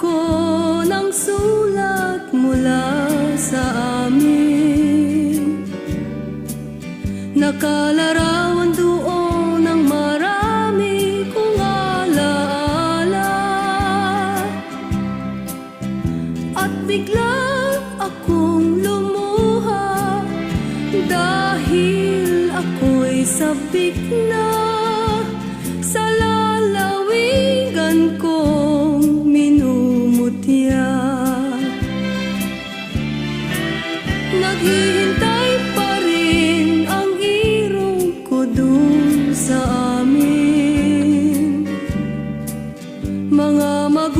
Ko ng sulat mula sa amin. Nakalarawan doon ng marami kong alaala. At bigla akong lumuha Dahil ako'y sabik na Naghihintay pa rin ang irong ko dun sa amin. Mga magulang